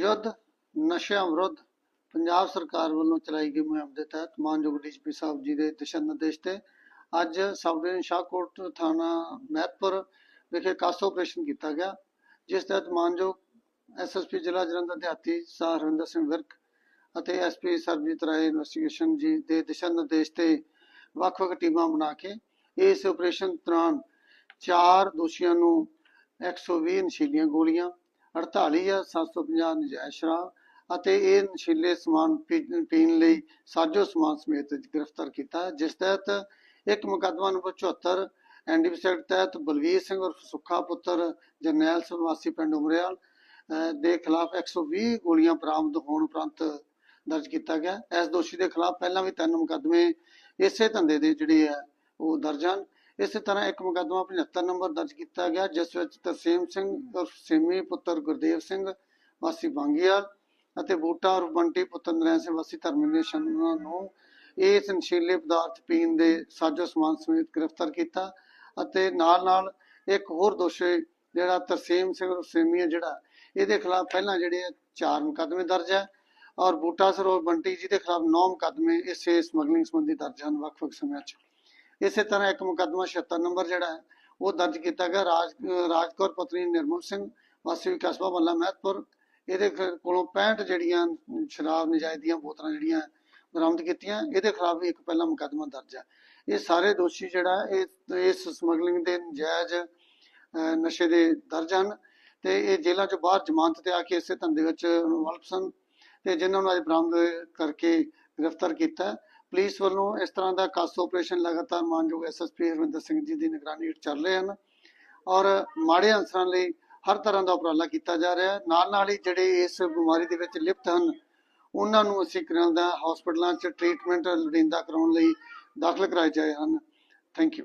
ਯੁੱਧ ਨਸ਼ਿਆਂ ਵਿਰੁੱਧ ਪੰਜਾਬ ਸਰਕਾਰ ਵੱਲੋਂ ਚਲਾਈ ਗਈ ਮੁਹਿੰਮ ਦੇ ਤਹਿਤ ਮਾਨਯੋਗ ਡੀਜੀਪੀ ਸਾਹਿਬ ਜੀ ਦੇ ਦਿਸ਼ਾ ਨਿਰਦੇਸ਼ ਤੇ ਅੱਜ ਸਬ ਡਿਵੀਜ਼ਨ ਸ਼ਾਹਕੋਟ ਥਾਣਾ ਮਹਿਤਪੁਰ ਵਿਖੇ ਕਾਸ ਆਪਰੇਸ਼ਨ ਕੀਤਾ ਗਿਆ, ਜਿਸ ਤਹਿਤ ਮਾਨਯੋਗ ਐਸਐਸਪੀ ਜ਼ਿਲ੍ਹਾ ਜਲੰਧਰ ਦਿਹਾਤੀ ਸਰ ਹਰਿੰਦਰ ਸਿੰਘ ਵਿਰਕ ਅਤੇ ਐਸਪੀ ਸਰਬਜੀਤ ਰਾਏ ਇਨਵੈਸਟੀਗੇਸ਼ਨ ਜੀ ਦੇ ਦਿਸ਼ਾ ਨਿਰਦੇਸ਼ ਤੇ ਵੱਖ-ਵੱਖ ਟੀਮਾਂ ਬਣਾ ਕੇ ਇਸ ਆਪਰੇਸ਼ਨ ਦੌਰਾਨ ਚਾਰ ਦੋਸ਼ੀਆਂ ਨੂੰ 120 ਨਸ਼ੀਲੀਆਂ ਗੋਲੀਆਂ 48750 ਨਜਾਇਜ਼ ਸ਼ਰਾਬ ਅਤੇ ਇਹ ਨਸ਼ੀਲੇ ਸਮਾਨ ਪੀਣ ਲਈ ਸਾਜੋ ਸਮਾਨ ਸਮੇਤ ਗ੍ਰਿਫਤਾਰ ਕੀਤਾ ਜਿਸ ਤਹਿਤ ਇੱਕ ਮੁਕੱਦਮਾ ਨੰਬਰ 74 ਐਨਡੀਪੀ ਐਕਟ ਤਹਿਤ ਬਲਵੀਰ ਸਿੰਘ ਉਰਫ ਸੁੱਖਾ ਪੁੱਤਰ ਜਰਨੈਲ ਸਿੰਘ ਵਾਸੀ ਪਿੰਡ ਉਮਰਿਆਲ ਅਹ, ਦੇ ਖਿਲਾਫ 120 ਗੋਲੀਆਂ ਬਰਾਮਦ ਹੋਣ ਉਪਰੰਤ ਦਰਜ ਕੀਤਾ ਗਿਆ ਇਸ ਦੋਸ਼ੀ ਦੇ ਖਿਲਾਫ ਪਹਿਲਾਂ ਵੀ ਤਿੰਨ ਮੁਕੱਦਮੇ ਇਸੇ ਧੰਦੇ ਦੇ ਜਿਹੜੇ ਆ ਉਹ ਦਰਜ ਹਨ। ਇਸੇ ਤਰ੍ਹਾਂ ਇੱਕ ਮੁਕੱਦਮਾ 75 ਨੰਬਰ ਦਰਜ ਕੀਤਾ ਗਿਆ, ਜਿਸ ਵਿੱਚ ਤਰਸੇਮ ਸਿੰਘ ਉਰਫ ਸੇਮੀ ਪੁੱਤਰ ਗੁਰਦੇਵ ਸਿੰਘ ਵਾਸੀ ਬਾਂਗੀਵਾਲ ਅਤੇ ਬੂਟਾ ਉਰਫ ਬੰਟੀ ਪੁੱਤਰ ਨਰੈਣ ਸਿੰਘ ਵਾਸੀ ਧਰਮਿੰਦਰ ਸ਼ਰਮਾ ਨੂੰ ਇਸ ਨਸ਼ੀਲੇ ਪਦਾਰਥ ਪੀਣ ਦੇ ਸਾਜੋ ਸਮਾਨ ਸਮੇਤ ਗ੍ਰਿਫਤਾਰ ਕੀਤਾ ਅਤੇ ਨਾਲ ਨਾਲ ਇੱਕ ਹੋਰ ਦੋਸ਼ੀ ਜਿਹੜਾ ਤਰਸੇਮ ਸਿੰਘ ਉਰਫ ਸੇਮੀ ਜਿਹੜਾ ਇਹਦੇ ਖਿਲਾਫ ਪਹਿਲਾਂ ਜਿਹੜੇ ਚਾਰ ਮੁਕੱਦਮੇ ਦਰਜ ਹੈ ਔਰ ਬੂਟਾ ਸਰ ਔਰ ਬੰਟੀ ਜੀ ਦੇ ਖਿਲਾਫ ਨੌ ਮੁਕੱਦਮੇ ਇਸੇ ਸਮਗਲਿੰਗ ਸੰਬੰਧੀ ਦਰਜ ਹਨ, ਵੱਖ-ਵੱਖ ਸਮਿਆਂ 'ਚ। ਇਸੇ ਤਰ੍ਹਾਂ ਇੱਕ ਮੁਕੱਦਮਾ 76 ਨੰਬਰ ਜਿਹੜਾ ਹੈ, ਉਹ ਦਰਜ ਕੀਤਾ ਗਿਆ। ਰਾਜ ਅਹ ਰਾਜਕੌਰ ਪਤਨੀ ਨਿਰਮਲ ਸਿੰਘ, ਵਾਸੀ ਕਸਬਾ ਬੱਲਾ ਮਹਿਤਪੁਰ। ਇਹਦੇ ਕੋਲੋਂ 65 ਜਿਹੜੀਆਂ ਸ਼ਰਾਬ ਨਜਾਇਜ਼ ਦੀਆਂ ਬੋਤਲਾਂ ਜਿਹੜੀਆਂ ਬਰਾਮਦ ਕੀਤੀਆਂ, ਇਹਦੇ ਖਿਲਾਫ ਵੀ ਇੱਕ ਪਹਿਲਾ ਮੁਕੱਦਮਾ ਦਰਜ ਹੈ। ਇਹ ਸਾਰੇ ਦੋਸ਼ੀ ਜਿਹੜਾ, ਇਹ, ਇਸ ਸਮਗਲਿੰਗ ਦੇ ਨਜਾਇਜ਼ ਨਸ਼ੇ ਦੇ ਦਰਜ ਹਨ ਤੇ ਇਹ ਜੇਲ੍ਹਾਂ ਚੋਂ ਬਾਹਰ ਜ਼ਮਾਨਤ ਤੇ ਆ ਕੇ ਇਸੇ ਧੰਦੇ ਵਿੱਚ ਇਨਵੋਲਵ ਸਨ ਤੇ ਜਿਨ੍ਹਾਂ ਨੂੰ ਅੱਜ ਬਰਾਮਦ ਕਰਕੇ ਗ੍ਰਿਫਤਾਰ ਕੀਤਾ ਪੁਲਿਸ ਵੱਲੋਂ ਇਸ ਤਰ੍ਹਾਂ ਦਾ ਕਾਸੋ ਆਪਰੇਸ਼ਨ ਲਗਾਤਾਰ ਮਾਨਯੋਗ ਐਸਐਸਪੀ ਹਰਵਿੰਦਰ ਸਿੰਘ ਜੀ ਦੀ ਨਿਗਰਾਨੀ ਹੇਠ ਚੱਲ ਰਹੇ ਹਨ ਔਰ ਮਾੜੇ ਅਨਸਰਾਂ ਲਈ ਹਰ ਤਰ੍ਹਾਂ ਦਾ ਉਪਰਾਲਾ ਕੀਤਾ ਜਾ ਰਿਹਾ ਹੈ। ਨਾਲ ਨਾਲ ਹੀ ਜਿਹੜੇ ਇਸ ਬਿਮਾਰੀ ਦੇ ਵਿੱਚ ਲਿਪਤ ਹਨ, ਉਹਨਾਂ ਨੂੰ ਅਸੀਂ ਕਰਾਉਂਦਾ ਹਸਪਤਾਲਾਂ 'ਚ ਟ੍ਰੀਟਮੈਂਟ ਲੋੜੀਂਦਾ ਕਰਾਉਣ ਲਈ ਦਾਖਲ ਕਰਾਏ ਜਾਏ ਹਨ। Thank you